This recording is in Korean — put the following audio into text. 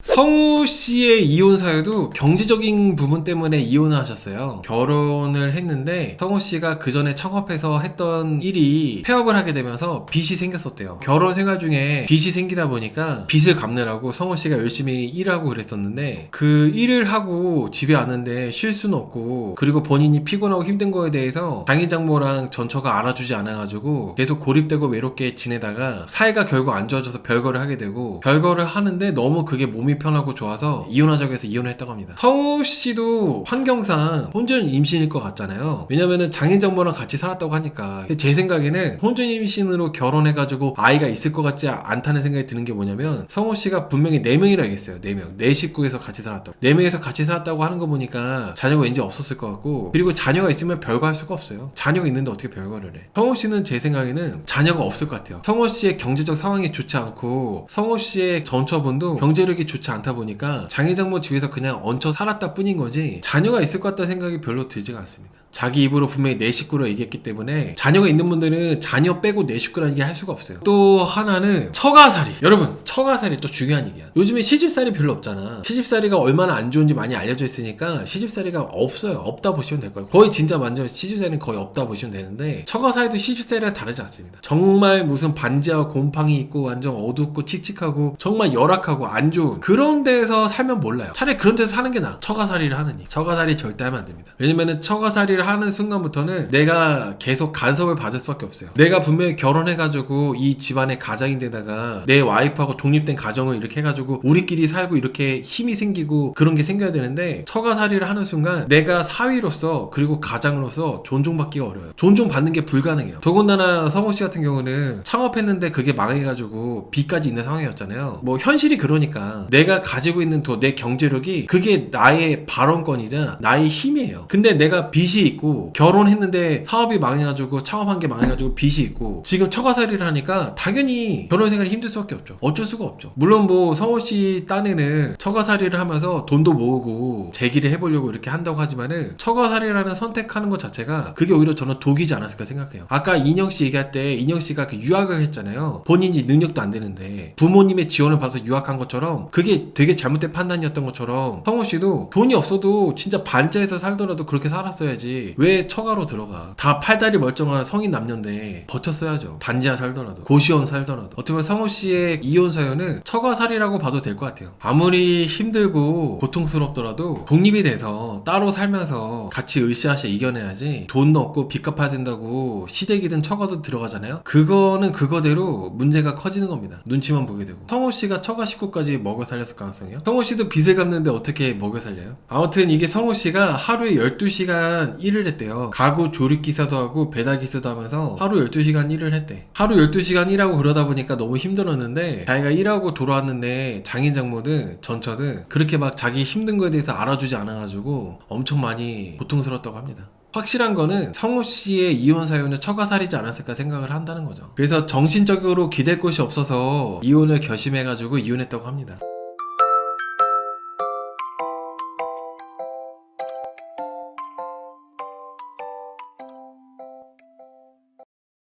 성우 씨의 이혼 사유도 경제적인 부분 때문에 이혼을 하셨어요. 결혼을 했는데 성우 씨가 그 전에 창업해서 했던 일이 폐업을 하게 되면서 빚이 생겼었대요. 결혼 생활 중에 빚이 생기다 보니까 빚을 갚느라고 성우 씨가 열심히 일하고 그랬었는데 그 일을 하고 집에 왔는데 쉴 수는 없고 그리고 본인이 피곤하고 힘든 거에 대해서 장인장모랑 전처가 알아주지 않아가지고 계속 고립되고 외롭게 지내다가 사이가 결국 안 좋아져서 별거를 하게 되고 별거를 하는데 너무 그게 몸이 편하고 좋아서 이혼하자고 해서 이혼을 했다고 합니다. 성우 씨도 환경상 혼전 임신일 것 같잖아요. 왜냐면은 장인 장모랑 같이 살았다고 하니까 제 생각에는 혼전 임신으로 결혼해가지고 아이가 있을 것 같지 않다는 생각이 드는 게 뭐냐면 성우 씨가 분명히 4명이라 했어요. 4명. 네 식구에서 같이 살았다고. 4명에서 같이 살았다고 하는 거 보니까 자녀가 왠지 없었을 것 같고 그리고 자녀가 있으면 별거 할 수가 없어요. 자녀가 있는데 어떻게 별거를 해. 성우 씨는 제 생각에는 자녀가 없을 것 같아요. 성우 씨의 경제적 상황이 좋지 않고 성우 씨의 전처분도 경제력이 좋지 않다 보니까 장애장모 집에서 그냥 얹혀 살았다 뿐인 거지 자녀가 있을 것 같다는 생각이 별로 들지가 않습니다. 자기 입으로 분명히 내 식구로 얘기했기 때문에 자녀가 있는 분들은 자녀 빼고 내 식구라는 게 할 수가 없어요. 또 하나는 처가살이. 여러분, 처가살이 또 중요한 얘기야. 요즘에 시집살이 별로 없잖아. 시집살이가 얼마나 안 좋은지 많이 알려져 있으니까 시집살이가 없어요. 없다 보시면 될 거예요. 거의 진짜 완전 시집살이는 거의 없다 보시면 되는데 처가살이도 시집살이랑 다르지 않습니다. 정말 무슨 반지하고 곰팡이 있고 완전 어둡고 칙칙하고 정말 열악하고 안 좋은 그런 데서 살면 몰라요. 차라리 그런 데서 사는 게 나아. 처가살이를 하느니. 처가살이 절대 하면 안 됩니다. 왜냐면은 처가살이를 하는 순간부터는 내가 계속 간섭을 받을 수밖에 없어요. 내가 분명히 결혼해가지고 이 집안의 가장인데다가 내 와이프하고 독립된 가정을 이렇게 해가지고 우리끼리 살고 이렇게 힘이 생기고 그런 게 생겨야 되는데 처가살이를 하는 순간 내가 사위로서 그리고 가장으로서 존중받기가 어려워요. 존중받는 게 불가능해요. 더군다나 성호 씨 같은 경우는 창업했는데 그게 망해가지고 빚까지 있는 상황이었잖아요. 뭐 현실이 그러니까 내가 가지고 있는 도내 경제력이 그게 나의 발언권이자 나의 힘이에요. 근데 내가 빚이 있고 결혼했는데 사업이 망해가지고 창업한 게 망해가지고 빚이 있고 지금 처가살이를 하니까 당연히 결혼 생활이 힘들 수밖에 없죠. 어쩔 수가 없죠. 물론 뭐 성호 씨 딴에는 처가살이를 하면서 돈도 모으고 재기를 해보려고 이렇게 한다고 하지만은 처가살이라는 선택하는 것 자체가 그게 오히려 저는 독이지 않았을까 생각해요. 아까 인영 씨 얘기할 때 인영 씨가 그 유학을 했잖아요. 본인이 능력도 안 되는데 부모님의 지원을 받아서 유학한 것처럼 그게 되게 잘못된 판단이었던 것처럼 성호 씨도 돈이 없어도 진짜 반자에서 살더라도 그렇게 살았어야지. 왜 처가로 들어가? 다 팔다리 멀쩡한 성인 남녀인데 버텼어야죠. 반지하 살더라도 고시원 살더라도. 어떻게 보면 성호 씨의 이혼 사연은 처가살이라고 봐도 될 것 같아요. 아무리 힘들고 고통스럽더라도 독립이 돼서 따로 살면서 같이 으쌰으쌰 이겨내야지 돈 없고 빚 갚아야 된다고 시댁이든 처가도 들어가잖아요? 그거는 그거대로 문제가 커지는 겁니다. 눈치만 보게 되고. 성호 씨가 처가 식구까지 먹여 살 렸을 가능성이요? 성호 씨도 빚을 갚는데 어떻게 먹여 살려요? 아무튼 이게 성호 씨가 하루에 12시간 일을 했대요. 가구 조립 기사도 하고 배달 기사도 하면서 하루 12시간 일을 했대. 하루 12시간 일하고 그러다 보니까 너무 힘들었는데 자기가 일하고 돌아왔는데 장인 장모든 전처든 그렇게 막 자기 힘든 거에 대해서 알아주지 않아가지고 엄청 많이 고통스럽다고 합니다. 확실한 거는 성우 씨의 이혼 사유는 처가살이지 않았을까 생각을 한다는 거죠. 그래서 정신적으로 기댈 곳이 없어서 이혼을 결심해가지고 이혼했다고 합니다.